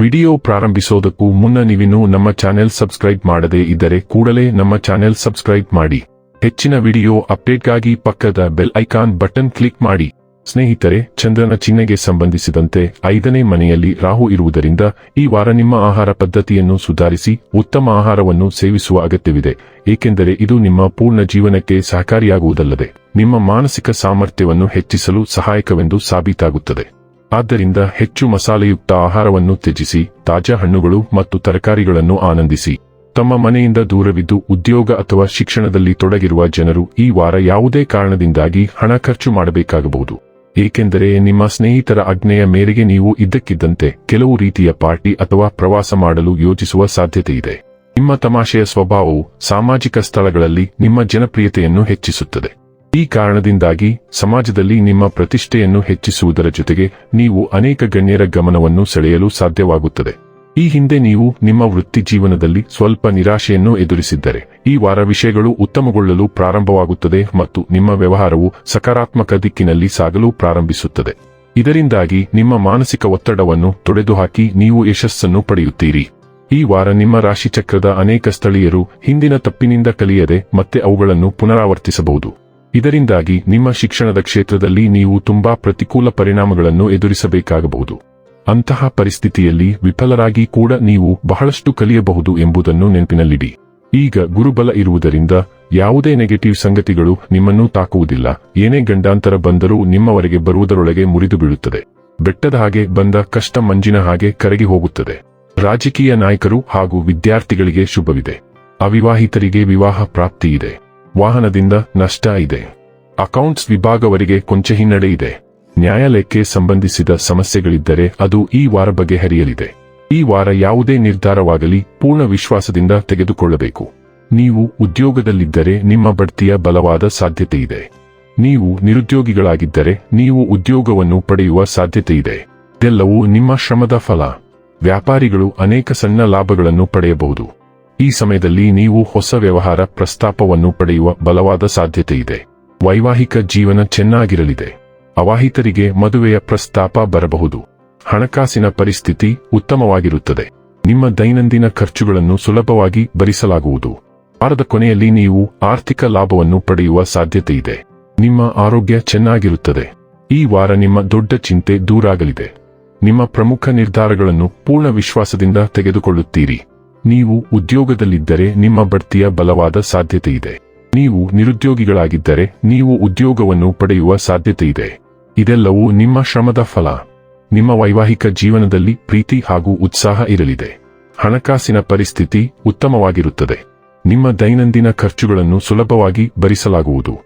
Video ಪ್ರಾರಂಭಿಸೋದಕ್ಕೂ ಮುನ್ನ ನೀವಿನ್ನೂ ನಮ್ಮ ಚಾನೆಲ್ ಸಬ್ಸ್ಕ್ರೈಬ್ ಮಾಡದೇ ಇದ್ದರೆ ಕೂಡಲೇ ನಮ್ಮ ಚಾನೆಲ್ ಸಬ್ಸ್ಕ್ರೈಬ್ ಮಾಡಿ. ಹೆಚ್ಚಿನ ವಿಡಿಯೋ ಅಪ್ಡೇಟ್ಗಾಗಿ ಪಕ್ಕದ ಬೆಲ್ ಐಕಾನ್ ಬಟನ್ ಕ್ಲಿಕ್ ಮಾಡಿ. ಸ್ನೇಹಿತರೆ, ಚಂದ್ರನ ಚಿಹ್ನೆಗೆ ಸಂಬಂಧಿಸಿದಂತೆ ಐದನೇ ಮನೆಯಲ್ಲಿ ರಾಹು ಇರುವುದರಿಂದ ಈ ವಾರ ನಿಮ್ಮ ಆಹಾರ ಪದ್ಧತಿಯನ್ನು ಸುಧಾರಿಸಿ ಉತ್ತಮ ಆಹಾರವನ್ನು ಸೇವಿಸುವ ಅಗತ್ಯವಿದೆ. ಏಕೆಂದರೆ ಇದು ನಿಮ್ಮ ಪೂರ್ಣ ಜೀವನಕ್ಕೆ ಸಹಕಾರಿಯಾಗುವುದಲ್ಲದೆ ನಿಮ್ಮ ಮಾನಸಿಕ ಸಾಮರ್ಥ್ಯವನ್ನು ಹೆಚ್ಚಿಸಲು ಸಹಾಯಕವೆಂದು ಸಾಬೀತಾಗುತ್ತದೆ. ಆದ್ದರಿಂದ ಹೆಚ್ಚು ಮಸಾಲೆಯುಕ್ತ ಆಹಾರವನ್ನು ತ್ಯಜಿಸಿ, ತಾಜಾ ಹಣ್ಣುಗಳು ಮತ್ತು ತರಕಾರಿಗಳನ್ನು ಆನಂದಿಸಿ. ತಮ್ಮ ಮನೆಯಿಂದ ದೂರವಿದ್ದು ಉದ್ಯೋಗ ಅಥವಾ ಶಿಕ್ಷಣದಲ್ಲಿ ತೊಡಗಿರುವ ಜನರು ಈ ವಾರ ಯಾವುದೇ ಕಾರಣದಿಂದಾಗಿ ಹಣ ಖರ್ಚು ಮಾಡಬೇಕಾಗಬಹುದು. ಏಕೆಂದರೆ ನಿಮ್ಮ ಸ್ನೇಹಿತರ ಆಜ್ಞೆಯ ಮೇರೆಗೆ ನೀವು ಇದ್ದಕ್ಕಿದ್ದಂತೆ ಕೆಲವು ರೀತಿಯ ಪಾರ್ಟಿ ಅಥವಾ ಪ್ರವಾಸ ಮಾಡಲು ಯೋಜಿಸುವ ಸಾಧ್ಯತೆಯಿದೆ. ನಿಮ್ಮ ತಮಾಷೆಯ ಸ್ವಭಾವವು ಸಾಮಾಜಿಕ ಸ್ಥಳಗಳಲ್ಲಿ ನಿಮ್ಮ ಜನಪ್ರಿಯತೆಯನ್ನು ಹೆಚ್ಚಿಸುತ್ತದೆ. ಈ ಕಾರಣದಿಂದಾಗಿ ಸಮಾಜದಲ್ಲಿ ನಿಮ್ಮ ಪ್ರತಿಷ್ಠೆಯನ್ನು ಹೆಚ್ಚಿಸುವುದರ ಜೊತೆಗೆ ನೀವು ಅನೇಕ ಗಣ್ಯರ ಗಮನವನ್ನು ಸೆಳೆಯಲು ಸಾಧ್ಯವಾಗುತ್ತದೆ. ಈ ಹಿಂದೆ ನೀವು ನಿಮ್ಮ ವೃತ್ತಿ ಜೀವನದಲ್ಲಿ ಸ್ವಲ್ಪ ನಿರಾಶೆಯನ್ನು ಎದುರಿಸಿದ್ದರೆ, ಈ ವಾರ ವಿಷಯಗಳು ಉತ್ತಮಗೊಳ್ಳಲು ಪ್ರಾರಂಭವಾಗುತ್ತದೆ ಮತ್ತು ನಿಮ್ಮ ವ್ಯವಹಾರವು ಸಕಾರಾತ್ಮಕ ದಿಕ್ಕಿನಲ್ಲಿ ಸಾಗಲು ಪ್ರಾರಂಭಿಸುತ್ತದೆ. ಇದರಿಂದಾಗಿ ನಿಮ್ಮ ಮಾನಸಿಕ ಒತ್ತಡವನ್ನು ತೊಡೆದುಹಾಕಿ ನೀವು ಯಶಸ್ಸನ್ನು ಪಡೆಯುತ್ತೀರಿ. ಈ ವಾರ ನಿಮ್ಮ ರಾಶಿಚಕ್ರದ ಅನೇಕ ಸ್ಥಳೀಯರು ಹಿಂದಿನ ತಪ್ಪಿನಿಂದ ಕಲಿಯದೆ ಮತ್ತೆ ಅವುಗಳನ್ನು ಪುನರಾವರ್ತಿಸಬಹುದು. ಇದರಿಂದಾಗಿ ನಿಮ್ಮ ಶಿಕ್ಷಣದ ಕ್ಷೇತ್ರದಲ್ಲಿ ನೀವು ತುಂಬಾ ಪ್ರತಿಕೂಲ ಪರಿಣಾಮಗಳನ್ನು ಎದುರಿಸಬೇಕಾಗಬಹುದು. ಅಂತಹ ಪರಿಸ್ಥಿತಿಯಲ್ಲಿ ವಿಫಲರಾಗಿ ಕೂಡ ನೀವು ಬಹಳಷ್ಟು ಕಲಿಯಬಹುದು ಎಂಬುದನ್ನು ನೆನಪಿನಲ್ಲಿಡಿ. ಈಗ ಗುರುಬಲ ಇರುವುದರಿಂದ ಯಾವುದೇ ನೆಗೆಟಿವ್ ಸಂಗತಿಗಳು ನಿಮ್ಮನ್ನು ತಾಕುವುದಿಲ್ಲ. ಏನೇ ಗಂಡಾಂತರ ಬಂದರೂ ನಿಮ್ಮವರೆಗೆ ಬರುವುದರೊಳಗೆ ಮುರಿದು ಬೀಳುತ್ತದೆ. ಬೆಟ್ಟದ ಹಾಗೆ ಬಂದ ಕಷ್ಟ ಮಂಜಿನ ಹಾಗೆ ಕರಗಿ ಹೋಗುತ್ತದೆ. ರಾಜಕೀಯ ನಾಯಕರು ಹಾಗೂ ವಿದ್ಯಾರ್ಥಿಗಳಿಗೆ ಶುಭವಿದೆ. ಅವಿವಾಹಿತರಿಗೆ ವಿವಾಹ ಪ್ರಾಪ್ತಿ ಇದೆ. ವಾಹನದಿಂದ ನಷ್ಟ ಇದೆ. ಅಕೌಂಟ್ಸ್ ವಿಭಾಗವರಿಗೆ ಕೊಂಚ ಹಿನ್ನಡೆ ಇದೆ. ನ್ಯಾಯಾಲಯಕ್ಕೆ ಸಂಬಂಧಿಸಿದ ಸಮಸ್ಯೆಗಳಿದ್ದರೆ ಅದು ಈ ವಾರ ಬಗೆಹರಿಯಲಿದೆ. ಈ ವಾರ ಯಾವುದೇ ನಿರ್ಧಾರವಾಗಲಿ ಪೂರ್ಣ ವಿಶ್ವಾಸದಿಂದ ತೆಗೆದುಕೊಳ್ಳಬೇಕು. ನೀವು ಉದ್ಯೋಗದಲ್ಲಿದ್ದರೆ ನಿಮ್ಮ ಬಡ್ತಿಯ ಬಲವಾದ ಸಾಧ್ಯತೆಯಿದೆ ನೀವು ನಿರುದ್ಯೋಗಿಗಳಾಗಿದ್ದರೆ ನೀವು ಉದ್ಯೋಗವನ್ನು ಪಡೆಯುವ ಸಾಧ್ಯತೆ ಇದೆ. ಇದೆಲ್ಲವೂ ನಿಮ್ಮ ಶ್ರಮದ ಫಲ. ವ್ಯಾಪಾರಿಗಳು ಅನೇಕ ಸಣ್ಣ ಲಾಭಗಳನ್ನು ಪಡೆಯಬಹುದು. ಈ ಸಮಯದಲ್ಲಿ ನೀವು ಹೊಸ ವ್ಯವಹಾರ ಪ್ರಸ್ತಾಪವನ್ನು ಪಡೆಯುವ ಬಲವಾದ ಸಾಧ್ಯತೆಯಿದೆ. ವೈವಾಹಿಕ ಜೀವನ ಚೆನ್ನಾಗಿರಲಿದೆ. ಅವಾಹಿತರಿಗೆ ಮದುವೆಯ ಪ್ರಸ್ತಾಪ ಬರಬಹುದು. ಹಣಕಾಸಿನ ಪರಿಸ್ಥಿತಿ ಉತ್ತಮವಾಗಿರುತ್ತದೆ. ನಿಮ್ಮ ದೈನಂದಿನ ಖರ್ಚುಗಳನ್ನು ಸುಲಭವಾಗಿ ಭರಿಸಲಾಗುವುದು. ವಾರದ ಕೊನೆಯಲ್ಲಿ ನೀವು ಆರ್ಥಿಕ ಲಾಭವನ್ನು ಪಡೆಯುವ ಸಾಧ್ಯತೆಯಿದೆ. ನಿಮ್ಮ ಆರೋಗ್ಯ ಚೆನ್ನಾಗಿರುತ್ತದೆ. ಈ ವಾರ ನಿಮ್ಮ ದೊಡ್ಡ ಚಿಂತೆ ದೂರಾಗಲಿದೆ. ನಿಮ್ಮ ಪ್ರಮುಖ ನಿರ್ಧಾರಗಳನ್ನು ಪೂರ್ಣ ವಿಶ್ವಾಸದಿಂದ ತೆಗೆದುಕೊಳ್ಳುತ್ತೀರಿ. ನೀವು ಉದ್ಯೋಗದಲ್ಲಿದ್ದರೆ ನಿಮ್ಮ ಬಡ್ತಿಯ ಬಲವಾದ ಸಾಧ್ಯತೆಯಿದೆ. ನೀವು ನಿರುದ್ಯೋಗಿಗಳಾಗಿದ್ದರೆ ನೀವು ಉದ್ಯೋಗವನ್ನು ಪಡೆಯುವ ಸಾಧ್ಯತೆಯಿದೆ. ಇದೆಲ್ಲವೂ ನಿಮ್ಮ ಶ್ರಮದ ಫಲ. ನಿಮ್ಮ ವೈವಾಹಿಕ ಜೀವನದಲ್ಲಿ ಪ್ರೀತಿ ಹಾಗೂ ಉತ್ಸಾಹ ಇರಲಿದೆ. ಹಣಕಾಸಿನ ಪರಿಸ್ಥಿತಿ ಉತ್ತಮವಾಗಿರುತ್ತದೆ. ನಿಮ್ಮ ದೈನಂದಿನ ಖರ್ಚುಗಳನ್ನು ಸುಲಭವಾಗಿ ಭರಿಸಲಾಗುವುದು.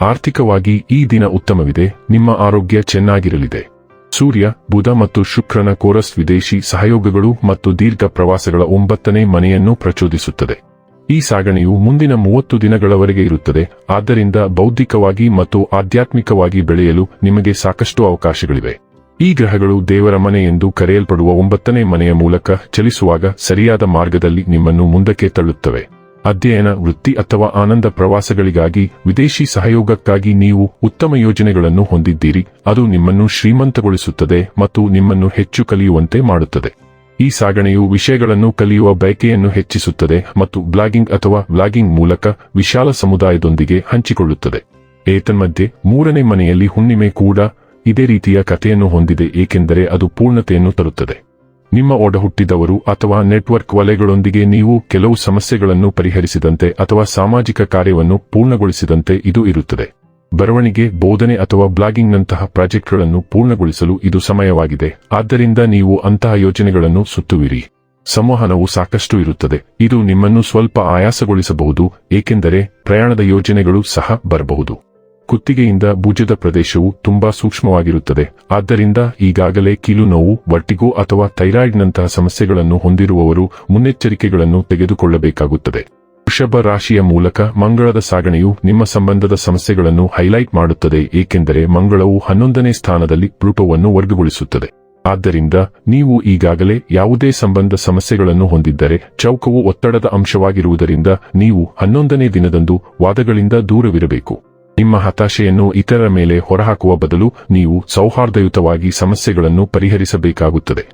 ಆರ್ಥಿಕವಾಗಿ ಈ ದಿನ ಉತ್ತಮವಿದೆ. ನಿಮ್ಮ ಆರೋಗ್ಯ ಚೆನ್ನಾಗಿರಲಿದೆ. ಸೂರ್ಯ, ಬುಧ ಮತ್ತು ಶುಕ್ರನ ಕೋರಸ್ ವಿದೇಶಿ ಸಹಯೋಗಗಳು ಮತ್ತು ದೀರ್ಘ ಪ್ರವಾಸಗಳ ಒಂಬತ್ತನೇ ಮನೆಯನ್ನು ಪ್ರಚೋದಿಸುತ್ತದೆ. ಈ ಸಾಗಣೆಯು ಮುಂದಿನ ಮೂವತ್ತು ದಿನಗಳವರೆಗೆ ಇರುತ್ತದೆ, ಆದ್ದರಿಂದ ಬೌದ್ಧಿಕವಾಗಿ ಮತ್ತು ಆಧ್ಯಾತ್ಮಿಕವಾಗಿ ಬೆಳೆಯಲು ನಿಮಗೆ ಸಾಕಷ್ಟು ಅವಕಾಶಗಳಿವೆ. ಈ ಗ್ರಹಗಳು ದೇವರ ಮನೆ ಎಂದು ಕರೆಯಲ್ಪಡುವ ಒಂಬತ್ತನೇ ಮನೆಯ ಮೂಲಕ ಚಲಿಸುವಾಗ ಸರಿಯಾದ ಮಾರ್ಗದಲ್ಲಿ ನಿಮ್ಮನ್ನು ಮುಂದಕ್ಕೆ ತಳ್ಳುತ್ತವೆ. ಅಧ್ಯಯನ, ವೃತ್ತಿ ಅಥವಾ ಆನಂದ ಪ್ರವಾಸಗಳಿಗಾಗಿ ವಿದೇಶಿ ಸಹಯೋಗಕ್ಕಾಗಿ ನೀವು ಉತ್ತಮ ಯೋಜನೆಗಳನ್ನು ಹೊಂದಿದ್ದೀರಿ. ಅದು ನಿಮ್ಮನ್ನು ಶ್ರೀಮಂತಗೊಳಿಸುತ್ತದೆ ಮತ್ತು ನಿಮ್ಮನ್ನು ಹೆಚ್ಚು ಕಲಿಯುವಂತೆ ಮಾಡುತ್ತದೆ. ಈ ಸಾಗಣೆಯು ವಿಷಯಗಳನ್ನು ಕಲಿಯುವ ಬಯಕೆಯನ್ನು ಹೆಚ್ಚಿಸುತ್ತದೆ ಮತ್ತು ಬ್ಲಾಗಿಂಗ್ ಅಥವಾ ವ್ಲಾಗಿಂಗ್ ಮೂಲಕ ವಿಶಾಲ ಸಮುದಾಯದೊಂದಿಗೆ ಹಂಚಿಕೊಳ್ಳುತ್ತದೆ. ಏತನ್ಮಧ್ಯೆ, ಮೂರನೇ ಮನೆಯಲ್ಲಿ ಹುಣ್ಣಿಮೆ ಕೂಡ ಇದೇ ರೀತಿಯ ಕಥೆಯನ್ನು ಹೊಂದಿದೆ, ಏಕೆಂದರೆ ಅದು ಪೂರ್ಣತೆಯನ್ನು ತರುತ್ತದೆ. ನಿಮ್ಮ ಒಡಹುಟ್ಟಿದವರು ಅಥವಾ ನೆಟ್ವರ್ಕ್ ವಲಯಗಳೊಂದಿಗೆ ನೀವು ಕೆಲವು ಸಮಸ್ಯೆಗಳನ್ನು ಪರಿಹರಿಸಿದಂತೆ ಅಥವಾ ಸಾಮಾಜಿಕ ಕಾರ್ಯವನ್ನು ಪೂರ್ಣಗೊಳಿಸಿದಂತೆ ಇದು ಇರುತ್ತದೆ. ಬರವಣಿಗೆ, ಬೋಧನೆ ಅಥವಾ ಬ್ಲಾಗಿಂಗ್ನಂತಹ ಪ್ರಾಜೆಕ್ಟ್ಗಳನ್ನು ಪೂರ್ಣಗೊಳಿಸಲು ಇದು ಸಮಯವಾಗಿದೆ. ಆದ್ದರಿಂದ ನೀವು ಅಂತಹ ಯೋಜನೆಗಳನ್ನು ಸುತ್ತುವಿರಿ. ಸಂವಹನವು ಸಾಕಷ್ಟು ಇರುತ್ತದೆ. ಇದು ನಿಮ್ಮನ್ನು ಸ್ವಲ್ಪ ಆಯಾಸಗೊಳಿಸಬಹುದು, ಏಕೆಂದರೆ ಪ್ರಯಾಣದ ಯೋಜನೆಗಳು ಸಹ ಬರಬಹುದು. ಕುತ್ತಿಗೆಯಿಂದ ಭುಜದ ಪ್ರದೇಶವು ತುಂಬಾ ಸೂಕ್ಷ್ಮವಾಗಿರುತ್ತದೆ. ಆದ್ದರಿಂದ ಈಗಾಗಲೇ ಕೀಲು ನೋವು, ವರ್ಟಿಗೋ ಅಥವಾ ಥೈರಾಯ್ಡ್ನಂತಹ ಸಮಸ್ಯೆಗಳನ್ನು ಹೊಂದಿರುವವರು ಮುನ್ನೆಚ್ಚರಿಕೆಗಳನ್ನು ತೆಗೆದುಕೊಳ್ಳಬೇಕಾಗುತ್ತದೆ. ವೃಷಭ ರಾಶಿಯ ಮೂಲಕ ಮಂಗಳದ ಸಾಗಣೆಯು ನಿಮ್ಮ ಸಂಬಂಧದ ಸಮಸ್ಯೆಗಳನ್ನು ಹೈಲೈಟ್ ಮಾಡುತ್ತದೆ, ಏಕೆಂದರೆ ಮಂಗಳವು ಹನ್ನೊಂದನೇ ಸ್ಥಾನದಲ್ಲಿ ಪ್ಲೂಟೋವನ್ನು ವರ್ಗಗೊಳಿಸುತ್ತದೆ. ಆದ್ದರಿಂದ ನೀವು ಈಗಾಗಲೇ ಯಾವುದೇ ಸಂಬಂಧ ಸಮಸ್ಯೆಗಳನ್ನು ಹೊಂದಿದ್ದರೆ ಚೌಕವು ಒತ್ತಡದ ಅಂಶವಾಗಿರುವುದರಿಂದ ನೀವು ಹನ್ನೊಂದನೇ ದಿನದಂದು ವಾದಗಳಿಂದ ದೂರವಿರಬೇಕು. ನಿಮ್ಮ ಹತಾಶೆಯನ್ನು ಇತರರ ಮೇಲೆ ಹೊರಹಾಕುವ ಬದಲು ನೀವು ಸೌಹಾರ್ದಯುತವಾಗಿ ಸಮಸ್ಯೆಗಳನ್ನು ಪರಿಹರಿಸಬೇಕಾಗುತ್ತದೆ.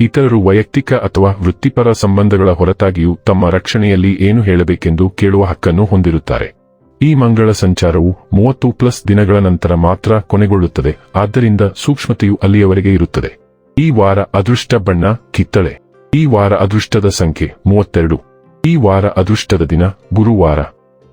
ಇತರರು ವೈಯಕ್ತಿಕ ಅಥವಾ ವೃತ್ತಿಪರ ಸಂಬಂಧಗಳ ಹೊರತಾಗಿಯೂ ತಮ್ಮ ರಕ್ಷಣೆಯಲ್ಲಿ ಏನು ಹೇಳಬೇಕೆಂದು ಕೇಳುವ ಹಕ್ಕನ್ನು ಹೊಂದಿರುತ್ತಾರೆ. ಈ ಮಂಗಳ ಸಂಚಾರವು ಮೂವತ್ತು ಪ್ಲಸ್ ದಿನಗಳ ನಂತರ ಮಾತ್ರ ಕೊನೆಗೊಳ್ಳುತ್ತದೆ, ಆದ್ದರಿಂದ ಸೂಕ್ಷ್ಮತೆಯು ಅಲ್ಲಿಯವರೆಗೆ ಇರುತ್ತದೆ. ಈ ವಾರ ಅದೃಷ್ಟ ಬಣ್ಣ, ಕಿತ್ತಳೆ. ಈ ವಾರ ಅದೃಷ್ಟದ ಸಂಖ್ಯೆ ಮೂವತ್ತೆರಡು. ಈ ವಾರ ಅದೃಷ್ಟದ ದಿನ, ಗುರುವಾರ.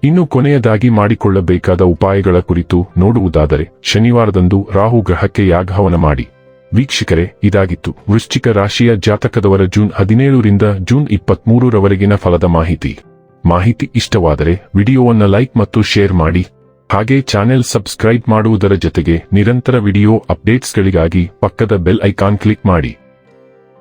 ಇನ್ನು ಕೊನೆಯದಾಗಿ ಮಾಡಿಕೊಳ್ಳಬೇಕಾದ ಉಪಾಯಗಳ ಕುರಿತು ನೋಡುವುದಾದರೆ, ಶನಿವಾರದಂದು ರಾಹು ಗ್ರಹಕ್ಕೆ ಯಾಗಹವನ ಮಾಡಿ. ವೀಕ್ಷಕರೇ, ಇದಾಗಿತ್ತು. ವೃಶ್ಚಿಕ ರಾಶಿಯ ಜಾತಕದವರ ಜೂನ್ ಹದಿನೇಳರಿಂದ ಜೂನ್ ಇಪ್ಪತ್ಮೂರರವರೆಗಿನ ಫಲದ ಮಾಹಿತಿ. ಮಾಹಿತಿ ಇಷ್ಟವಾದರೆ ವಿಡಿಯೋವನ್ನು ಲೈಕ್ ಮತ್ತು ಶೇರ್ ಮಾಡಿ. ಹಾಗೆ ಚಾನೆಲ್ ಸಬ್ಸ್ಕ್ರೈಬ್ ಮಾಡುವುದರ ಜೊತೆಗೆ ನಿರಂತರ ವಿಡಿಯೋ ಅಪ್ಡೇಟ್ಸ್ಗಳಿಗಾಗಿ ಪಕ್ಕದ ಬೆಲ್ ಐಕಾನ್ ಕ್ಲಿಕ್ ಮಾಡಿ.